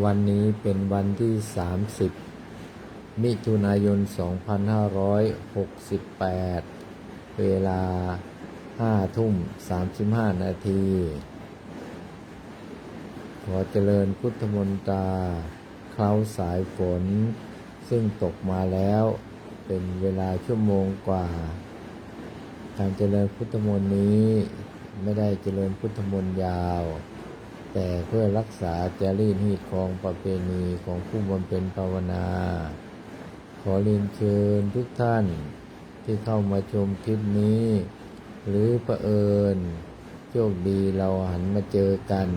วันนี้เป็นวันที่ 30 มิถุนายน 2568 เวลา 5 ทุ่ม 35 นาที ขอเจริญพุทธมนตราเคล้าสายฝน ซึ่งตกมาแล้ว เป็นเวลาชั่วโมงกว่า การเจริญพุทธมนต์นี้ไม่ได้เจริญพุทธมนต์ยาว แต่เพื่อรักษาจารีตหีดของประเพณีของผู้บำเพ็ญภาวนา ขอเรียนเชิญทุกท่านที่เข้ามาชมคลิปนี้ หรือประเอิญโชคดีเราหันมาเจอกัน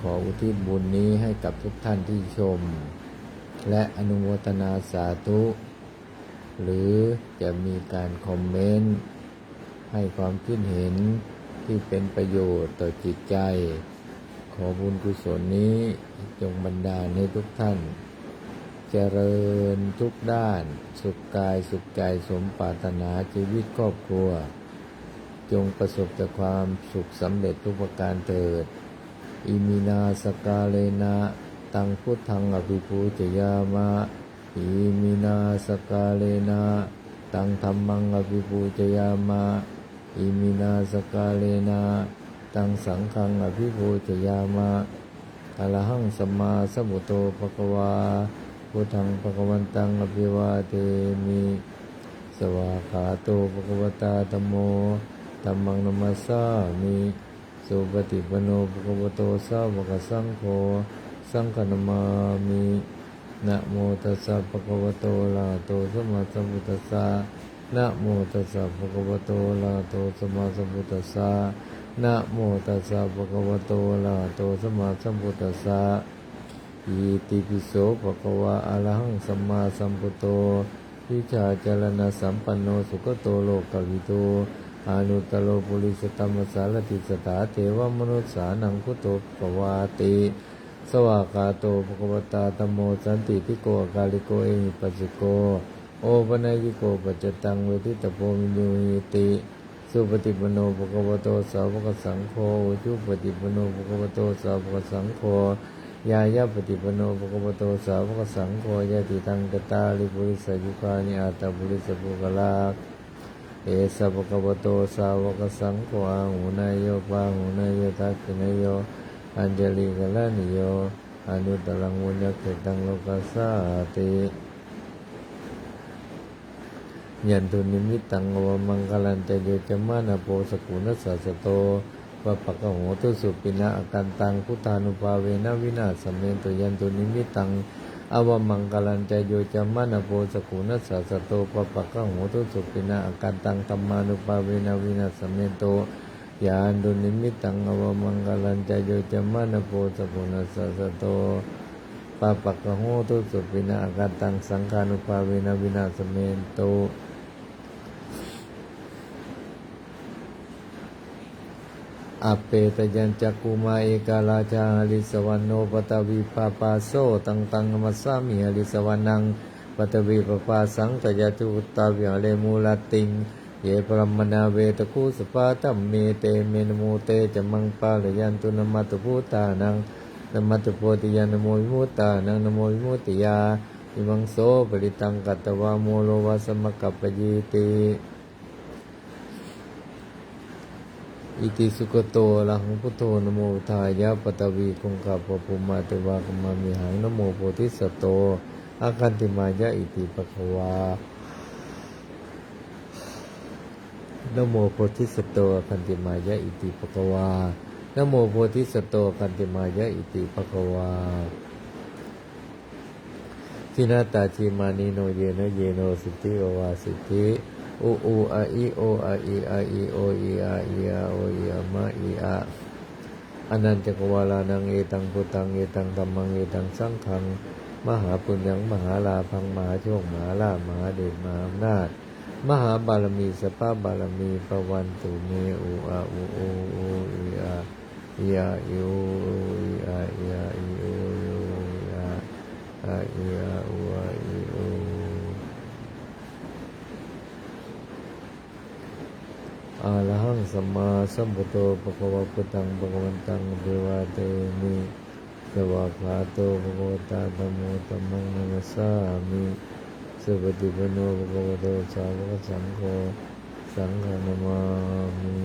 ขออุทิศบุญนี้ให้กับทุกท่านที่ชม และอนุโมทนาสาธุ หรือจะมีการคอมเมนต์ ให้ความคิดเห็นที่เป็นประโยชน์ต่อจิตใจ ขอบุญกุศลนี้จงบันดาลให้ทุกท่าน เจริญทุกด้าน สุขกายสุขใจสมปรารถนาชีวิตครอบครัว จงประสบแต่ความสุขสำเร็จทุกประการเถิด อิมินาสกาเลนะตังพุทธังอภิปูจยามะ อิมินาสกาเลนะตังธรรมังอภิปูจยามะ อิมินาสกาเลนะ ตังสังฆังอภิปูจยามะอะระหังสัมมาสัมพุทโธภะคะวาพุทธังภะคะวันตังอภิวาเทมิสวากขาโตภะคะวตาธัมโมธัมมังนมัสสามิสุปฏิปโนภะคะวโตสาวกสังโฆสังฆนามามินะโมตัสสะภะคะวโตอะระหะโตสัมมาสัมพุทธัสสะนะโมตัสสะภะคะวโตอะระหะโตสัมมาสัมพุทธัสสะ นะโมตัสสะภะคะวะโตอะระหะโตสัมมาสัมพุทธัสสะอิติปิโสภะคะวะอะระหังสัมมาสัมพุทโธวิชาจารณสัมปันโนสุขโตโลกวิโตอานุตโลปุริสตัมมสารติสตาเทวมนุสสานังพุโธปวาติสวากาโตภะคะวตาธัมโมสันติทิโกกาลิโกเอหิปัสสิโก โอปนัยิโกปัจจตังเวทิตโพมิโยหิติ สุปฏิปโนภะควโตสาวกสังโฆอุจุปฏิปโนภะควโตสาวกสังโฆยายาปฏิปโนภะควโตสาวกสังโฆยะติตังกตาลิปุริสยุคานิอาตาปุริสปุกลาเอสภะควโตสาวกสังโฆอาหุนายโยปาหุนายโยทักขินายโยอัญจลิกลานิโยอนุตตรังวุญญเกตังโลกัสสาติ ยันตุนิมิตตังอวมังคลันเตโยจมานาโปสกุณสัสสโตปะปะกะโหตุสุปินะอากันตังพุทธานุภาเวนะวินาศเมนตุยันตุนิมิตตังอวมังคลันเตโยจมานาโปสกุณสัสสโตปะปะกะโหตุสุปินะอากันตังธรรมานุภาเวนะวินาศเมนโตยานตุนิมิตตังอวมังคลันเตโยจมานาโปสกุณสัสสโตปาปักะโหตุสุปินะอาการตังสังฆานุภาเวนะวินาศเมนโต อเปตยัญจักุมาเอกาลาจาริสวรรโนปตวีปาปาโซตังตังมัสสามิหริสวรรณังปตวีปปาสังตยาตุตตาวิหเลมูลติง เยปรมนาเวตคูสปาตัมเมเตเมนโมเตจมังปาลยันตุนมัตตุพุตานังนมัตตโพธิยานโมวิมุตตานังนโมวิมุตติยาอิมังโสปริตังกัตตวาโมโลวาสมกัปปยีติ อิติสุขโตอะระหังพุทโธนโมทายะปตวีคงคาปปุมาเตวากมามิหังนโมโพธิสัตโตอาคันติมายะอิติปะคะวานโมโพธิสัตโตอาคันติมายะอิติปะคะวานโมโพธิสัตโตอาคันติมายะอิติปะคะวาทินาตาชีมานิโนเยนะเยโนสิทธิโอวาสิทธิโอโออาอีโออาอีอาอีโออีอาอีอาโออีอา มาอีอาอนันตจักวาลานังเอตังพุตังเอตังธรรมังเอตังสังขัง มหาปุญญังมหาลาพังมหาโชคมหาลาภมหาเดชมหาอำนาจ มหาบารมีสภาบารมีปวันตุเมอุอาอุโอออีอาอีอาอิโออีอาอีอา สัมมาสัมพุทโธปะคะวะพุทธังปะคะวันตังอภิวาเทมิ วากขาโตภะคะวตาธัมโมธัมมังนัมสสามิสุปฏิปันโนภะคะวะโตสาวกสังโฆสังฆนามามิ